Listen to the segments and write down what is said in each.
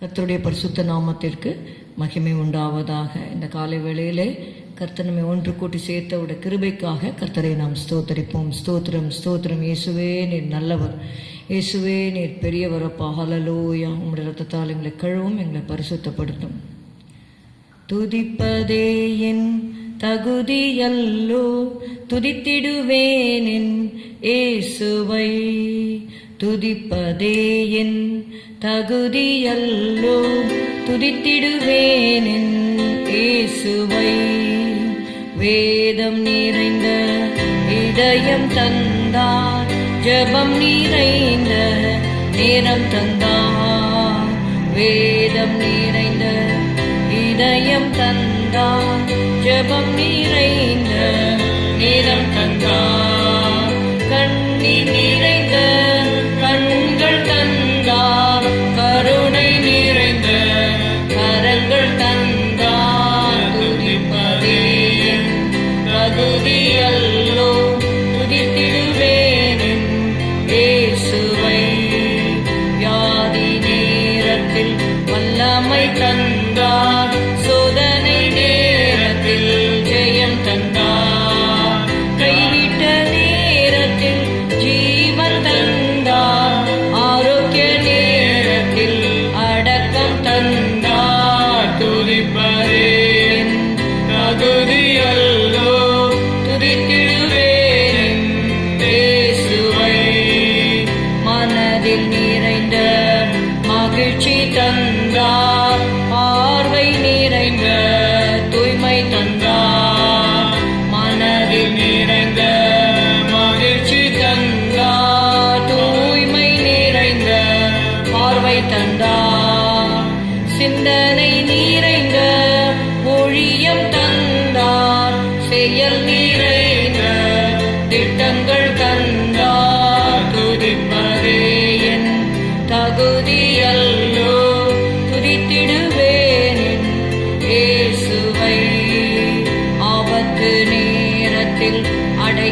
கர்த்தருடைய பரிசுத்த நாமத்திற்கு மகிமை உண்டாவதாக. இந்த காலை வேளையிலே கர்த்தர் நம்மை ஒன்று கூட்டி சேர்த்தவுடைய கிருபைக்காக கர்த்தரை நாம் ஸ்தோத்தரிப்போம். ஸ்தோத்திரம் ஸ்தோத்திரம். இயேசுவே நீர் நல்லவர். இயேசுவே நீர் பெரியவரப்பா ஹலலோயா உங்களுடைய ரத்தத்தால் எங்களை கழுவும் எங்களை பரிசுத்தப்படுத்தும். துதிப்பதே என் தகுதியல்லோ. துதித்திடுவேனின் இயேசுவை. துதிப்பதே என் தகுதியல்லோ? துதித்திடுவேனின் இயேசுவை. வேதம் நிறைந்த இதயம் தந்தார் ஜபம் நிறைந்த நேரம் தந்தார். வேதம் நிறைந்த இதயம் தந்தார் ஜபம் நிறைந்த மகிழ்ச்சி தந்தார். பார்வை நிறைந்த தூய்மை தந்தார். மனதில் நிறைந்த மகிழ்ச்சி தந்தார். தூய்மை நிறைந்த பார்வை தந்தார். சிந்தனை நிறைந்த ஒழியம் தந்தார். செயல்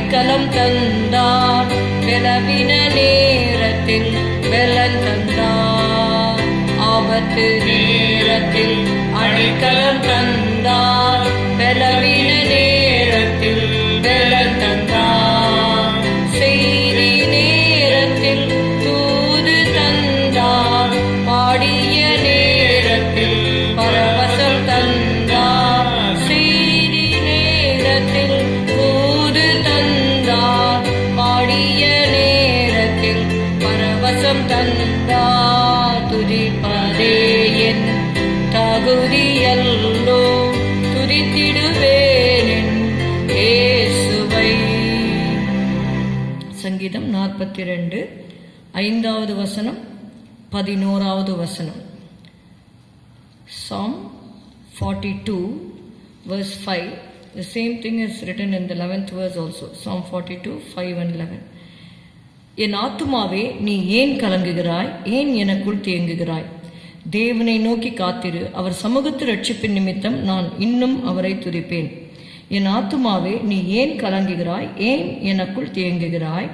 அடைக்கலம் தந்தான் பலவின நேரத்தில் பலன் தந்தான் ஆபத்து நேரத்தில் அடைக்கலம் தந்தான் பலவின நேரத்தில் பலன் தந்தான் செய்தி நேரத்தில் தூது தந்தான் பாடிய நேரத்தில் பரவசம் தந்தான். செய்தி நேரத்தில் பாடிய நேரத்தில் பரவசம் தந்தா துதிப்பதே என் தகுதியல்லோ துதித்திடுவேன் இயேசுவை. சங்கீதம் நாற்பத்தி ரெண்டு ஐந்தாவது வசனம் பதினோராவது வசனம். Psalm forty two verse 5 the same thing is written in the 11th verse also Psalm 42 5 and 11 என் ஆத்துமாவே நீ ஏன் கலங்குகிறாய்? ஏன் எனக்குள் தேங்குகிறாய்? தேவனை நோக்கி காத்திரு அவர் சமூகத்து ரட்சிப்பின் நிமித்தம் நான் இன்னும் அவரை துதிப்பேன். என் ஆத்துமாவே நீ ஏன் கலங்குகிறாய்? ஏன் எனக்குள் தேங்குகிறாய்?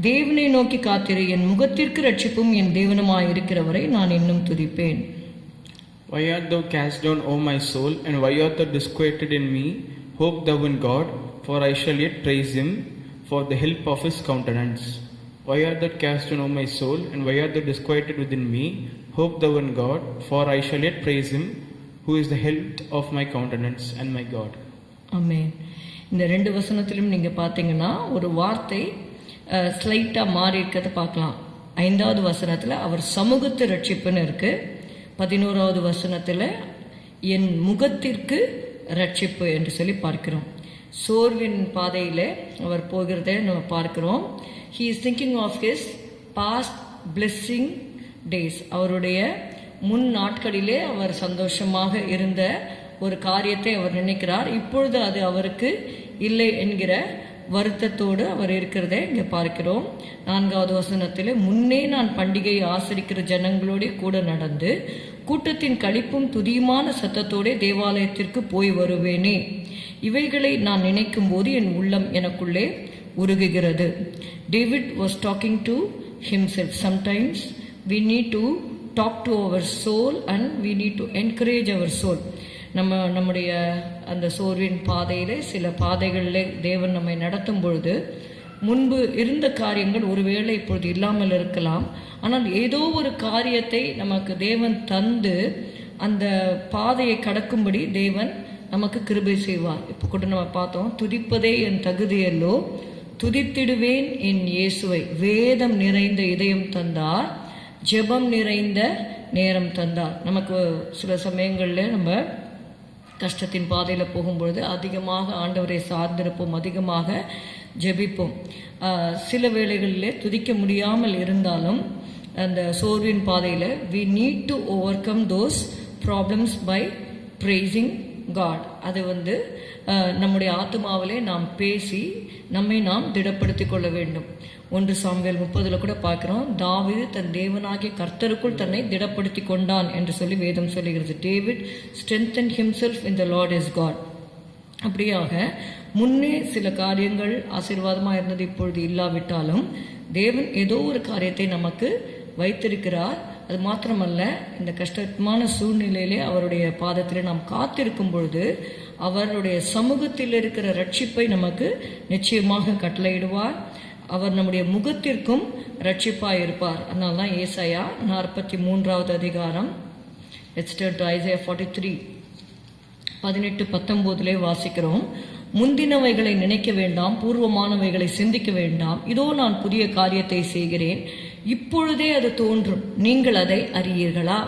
தேவனை நோக்கி காத்திரு என் முகத்திற்கு ரட்சிப்பும் என் தேவனுமாய் இருக்கிறவரை நான் இன்னும் துதிப்பேன். Why art thou cast down, O my soul, and why art thou disquieted in me? Hope thou in God, for I shall yet praise him for the help of his countenance. Why art thou cast down, O my soul, and why art thou disquieted within me? Hope thou in God, for I shall yet praise him, who is the help of my countenance and my God. ஆமென் இந்த ரெண்டு வசனத்திலும் நீங்க பார்த்தீங்கன்னா ஒரு வார்த்தை ஸ்லைட்டாக மாறி இருக்கிறத பார்க்கலாம் ஐந்தாவது வசனத்தில் அவர் சமூகத்து ரட்சிப்புன்னு இருக்கு பதினோராவது வசனத்தில் என் முகத்திற்கு ரட்சிப்பு என்று சொல்லி பார்க்கிறோம். சோர்வின் பாதையில் அவர் போகிறதை நம்ம பார்க்கிறோம். He is thinking of his past blessing days அவருடைய முன் நாட்களிலே அவர் சந்தோஷமாக இருந்த ஒரு காரியத்தை அவர் நினைக்கிறார். இப்பொழுது அது அவருக்கு இல்லை என்கிற வருத்தத்தோடு அவர் இருக்கிறதை இங்கே பார்க்கிறோம். நான்காவது வசனத்தில் முன்னே நான் பண்டிகையை ஆசரிக்கிற ஜனங்களோட கூட நடந்து கூட்டத்தின் கழிப்பும் துதியுமான சத்தத்தோடே தேவாலயத்திற்கு போய் வருவேனே. இவைகளை நான் நினைக்கும் போது என் உள்ளம் எனக்குள்ளே உருகுகிறது. David was talking to himself sometimes we need to talk to our soul and we need to encourage our soul நம்ம நம்முடைய அந்த சோர்வின் பாதையில் சில பாதைகளில் தேவன் நம்மை நடத்தும் பொழுது முன்பு இருந்த காரியங்கள் ஒருவேளை இப்பொழுது இல்லாமல் இருக்கலாம். ஆனால் ஏதோ ஒரு காரியத்தை நமக்கு தேவன் தந்து அந்த பாதையை கடக்கும்படி தேவன் நமக்கு கிருபை செய்வார். இப்போ கூட நம்ம பார்த்தோம் துதிப்பதே என் தகுதியல்லோ துதித்திடுவேன் என் இயேசுவை. வேதம் நிறைந்த இதயம் தந்தார் ஜெபம் நிறைந்த நேரம் தந்தார். நமக்கு சில சமயங்களில் நம்ம கஷ்டத்தின் பாதையில் போகும்பொழுது அதிகமாக ஆண்டவரை சார்ந்திருப்போம் அதிகமாக ஜெபிப்போம். சில வேளைகளிலே துதிக்க முடியாமல் இருந்தாலும் அந்த சோர்வின் பாதையில் we need to overcome those problems by praising God அது வந்து நம்முடைய ஆத்மாவிலே நாம் பேசி நம்மை நாம் திடப்படுத்திக் கொள்ள வேண்டும். ஒன்று சாமுவேல் முப்பதில் கூட பார்க்குறோம் தாவிது தன் தேவனாகிய கர்த்தருக்குள் தன்னை திடப்படுத்தி கொண்டான் என்று சொல்லி வேதம் சொல்லுகிறது. David strengthen himself in the lord is God அப்படியாக முன்னே சில காரியங்கள் ஆசீர்வாதமாக இருந்தது இப்பொழுது இல்லாவிட்டாலும் தேவன் ஏதோ ஒரு காரியத்தை நமக்கு வைத்திருக்கிறார். அது மாத்திரமல்ல இந்த கஷ்டமான சூழ்நிலையிலே அவருடைய பாதத்தில் நாம் காத்திருக்கும் பொழுது அவருடைய சமூகத்தில் இருக்கிற ரட்சிப்பை நமக்கு நிச்சயமாக கட்டளையிடுவார். அவர் நம்முடைய முகத்திற்கும் ரட்சிப்பாக இருப்பார் அதனால தான் ஏசாயா நாற்பத்தி மூன்றாவது அதிகாரம் லெட்ஸ் ஐசையா ஃபார்ட்டி த்ரீ பதினெட்டு பத்தொம்போதுலேயே வாசிக்கிறோம். முந்தினவைகளை நினைக்க வேண்டாம் பூர்வமானவைகளை சிந்திக்க வேண்டாம். இதோ நான் புதிய காரியத்தை செய்கிறேன். இப்பொழுதே அது தோன்றும். நீங்கள் அதை அறியீர்களா?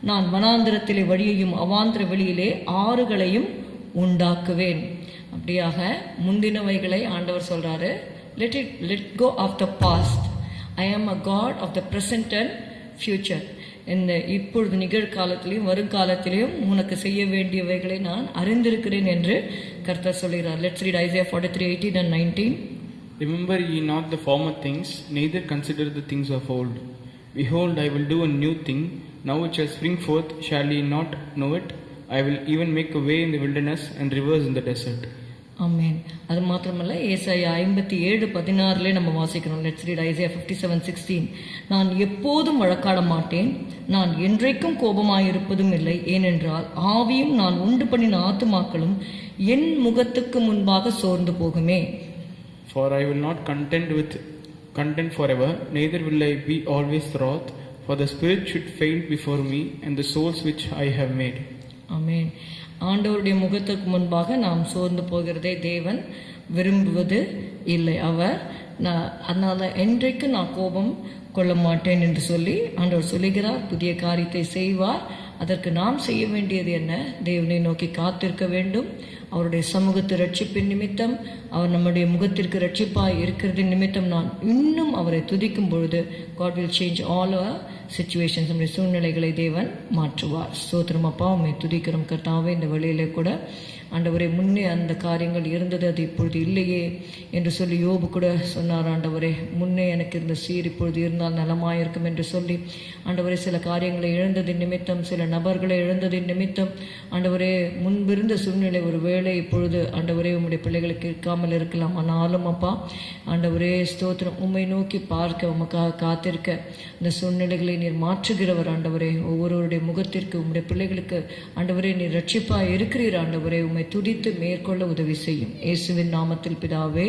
நான் வனாந்திரத்திலே வழியையும் அவாந்திர வெளியிலே ஆறுகளையும் உண்டாக்குவேன். அப்படியாக முந்தினவைகளை ஆண்டவர் சொல்றாரு let it let go of the past I am a God of the present and future இந்த இப்பொழுது நிகழ்காலத்திலையும் வருங்காலத்திலையும் உனக்கு செய்ய வேண்டியவைகளை நான் அறிந்திருக்கிறேன் என்று கர்த்தர் சொல்கிறார் let's read Isaiah forty three eighteen and nineteen Remember ye not the former things, neither consider the things of old. Behold, I will do a new thing. Now it shall spring forth, shall ye not know it? I will even make a way in the wilderness and rivers in the desert. ஆமென். அது மாத்திரமல்ல ஏசாயா ஐம்பத்தி ஏழு பதினாறுல நம்ம வாசிக்கிறோம். Let's read Isaiah fifty seven sixteen நான் எப்போதும் வழக்காட மாட்டேன். நான் என்றைக்கும் கோபமாயிருப்பதும் இல்லை. ஏனென்றால் ஆவியும் நான் உண்டு பண்ணின ஆத்துமாக்களும் என் முகத்துக்கு முன்பாக சோர்ந்து போகுமே. For I will not contend with content forever, neither will I be always wroth, for the spirit should fail before me, and the souls which I have made. ஆமென். ஆண்டவருடைய முகத்துக்கு முன்பாக நாம் சோர்ந்து போகிறதை தேவன் விரும்புவது இல்லை. அவர் நான் அதனால் என்றைக்கு நான் கோபம் கொள்ள மாட்டேன் என்று சொல்லி ஆண்டவர் சொல்லுகிறார். புதிய காரியத்தை செய்வார். அதற்கு நாம் செய்ய வேண்டியது என்ன? தேவனை நோக்கி காத்திருக்க வேண்டும். அவருடைய சமூகத்து ரட்சிப்பின் நிமித்தம் அவர் நம்முடைய முகத்திற்கு ரட்சிப்பாய் இருக்கிறது நிமித்தம் நான் இன்னும் அவரை துதிக்கும் பொழுது God will change all our situations நம்முடைய சூழ்நிலைகளை தேவன் மாற்றுவார். சோத்திரம் அப்பா உண்மை துதிக்கிறோம். கர்த்தாவே இந்த வழியிலே கூட ஆண்டவரே முன்னே அந்த காரியங்கள் இருந்தது அது இப்பொழுது இல்லையே என்று சொல்லி யோபு கூட சொன்னார். ஆண்டவரே முன்னே எனக்கு இருந்த சீர் இப்பொழுது இருந்தால் நலமாயிருக்கும் என்று சொல்லி ஆண்டவரே சில காரியங்களை இழந்ததின் நிமித்தம் சில நபர்களை இழந்ததின் நிமித்தம் ஆண்டவரே முன்பிருந்த சூழ்நிலை ஒரு வேளை இப்பொழுது ஆண்டவரே உம்முடைய பிள்ளைகளுக்கு இருக்காமல் இருக்கலாம். ஆனாலும் அப்பா ஆண்டவரே ஸ்தோத்திரம். உம்மை நோக்கி பார்க்க உமக்காக காத்திருக்க இந்த சூழ்நிலைகளை நீர் மாற்றுகிறவர் ஆண்டவரே. ஒவ்வொருவருடைய முகத்திற்கு உம்முடைய பிள்ளைகளுக்கு ஆண்டவரே நீர் ரட்சிப்பாக இருக்கிறீர் ஆண்டவரே. உம்மை துடித்து மேற்கொள்ள உதவி செய்யும். இயேசுவின் நாமத்தில் பிதாவே